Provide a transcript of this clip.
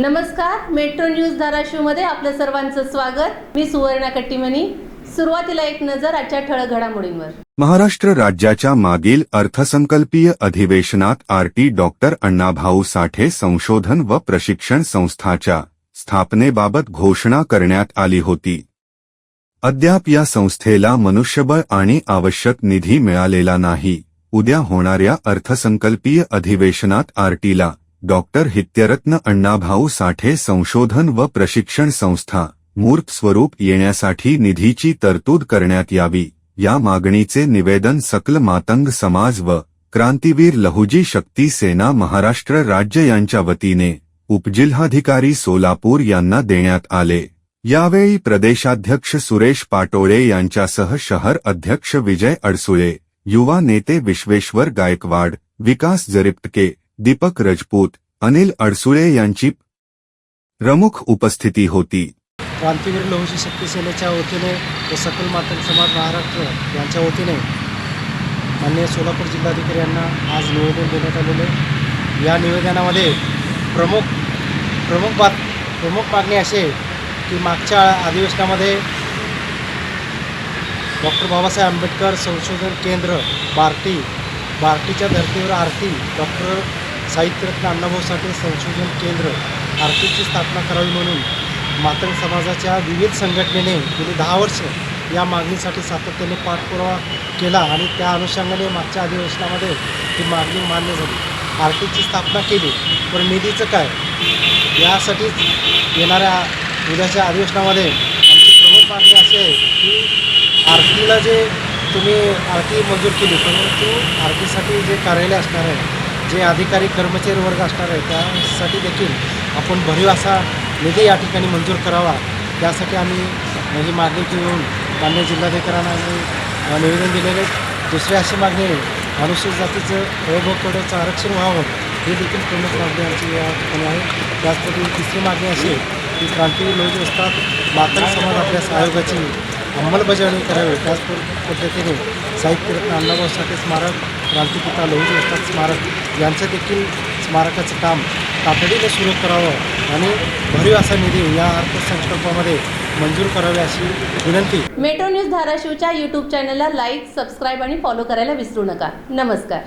नमस्कार metro news धाराशिवमध्ये आपलं सर्वांचं स्वागत. मी सुवर्णा कट्टीमनी सुरुवातीला एक नजर आजच्या ठळक घडामोडींवर. महाराष्ट्र राज्याच्या मागील अर्थसंकल्पीय अधिवेशनात आरटी डॉक्टर अण्णाभाऊ साठे संशोधन व प्रशिक्षण संस्थाच्या स्थापनेबाबत घोषणा करण्यात आली होती. अद्याप या संस्थेला मनुष्यबळ आणि आवश्यक निधी मिळालेला नाही. उद्या होणाऱ्या अर्थसंकल्पीय अधिवेशनात आरटीला डॉक्टर हित्यरत्न अण्णाभाऊ साठे संशोधन व प्रशिक्षण संस्था मूर्त स्वरूप येण्यासाठी निधीची तरतूद करण्यात यावी या मागणीचे निवेदन सकल मातंग समाज व क्रांतीवीर लहुजी शक्ती सेना महाराष्ट्र राज्य यांच्या वतीने उपजिल्हाधिकारी सोलापूर यांना देण्यात आले. यावेळी प्रदेशाध्यक्ष सुरेश पाटोळे यांच्यासह शहर अध्यक्ष विजय अडसुळे युवा नेते विश्वेश्वर गायकवाड विकास जरिप्टके दीपक रजपूत अनिल अडसुळे यांची प्रमुख उपस्थिती होती. क्रांतीवीर लोहशी शक्ती सेनेच्या वतीने व सकल मातंग समाज महाराष्ट्र यांच्या वतीने माननीय सोलापूर जिल्हाधिकारी यांना आज निवेदन देण्यात आलेले. या निवेदनामध्ये प्रमुख प्रमुख बात प्रमुख मागणी अशी आहे की मागच्या अधिवेशनामध्ये डॉक्टर बाबासाहेब आंबेडकर संशोधन केंद्र बार्टी बार्टीच्या धर्तीवर आरती डॉक्टर साहित्यरत्न अण्णाभाऊ साठे संशोधन केंद्र आर्थिकची स्थापना करावी म्हणून मातंग समाजाच्या विविध संघटनेने गेली दहा वर्ष या मागणीसाठी सातत्याने पाठपुरावा केला आणि त्या अनुषंगाने मागच्या अधिवेशनामध्ये ही मागणी मान्य झाली. आर्थिकची स्थापना केली पण निधीचं काय? यासाठीच येणाऱ्या उद्याच्या अधिवेशनामध्ये आमची प्रमुख मागणी अशी आहे की आरतीला जे तुम्ही आरती मंजूर केली परंतु आरतीसाठी जे कार्यालय असणार आहे जे अधिकारी कर्मचारी वर्ग असणार आहे त्यासाठी देखील आपण भरीव असा निधी या ठिकाणी मंजूर करावा. त्यासाठी आम्ही ही मागणी घेऊन मान्य जिल्हाधिकाऱ्यांना आम्ही निवेदन दिलेले दुसरी अशी मागणी आहे अनुसूचित जातीचं वैभवकड्याचं आरक्षण व्हावं ही देखील प्रमुख मागणी आमची या ठिकाणी आहे. त्याचपैकी तिसरी मागणी अशी आहे की क्रांतीवीर लोक असतात मातंग समाज अभ्यास आयोगाची अंमलबजावणी करावी. त्याच पद- पद्धतीने साहित्यरत्न अण्णाभाऊ साठे स्मारक क्रांतिपिता लोहित वस्ताद स्मारक यांचं देखील स्मारकाचं काम तातडीने सुरू करावं आणि भरीव असा निधी या अर्थसंकल्पामध्ये मंजूर करावी अशी विनंती. मेट्रो न्यूज धाराशिवच्या युट्यूब चॅनलला लाईक सबस्क्राईब आणि फॉलो करायला विसरू नका. नमस्कार.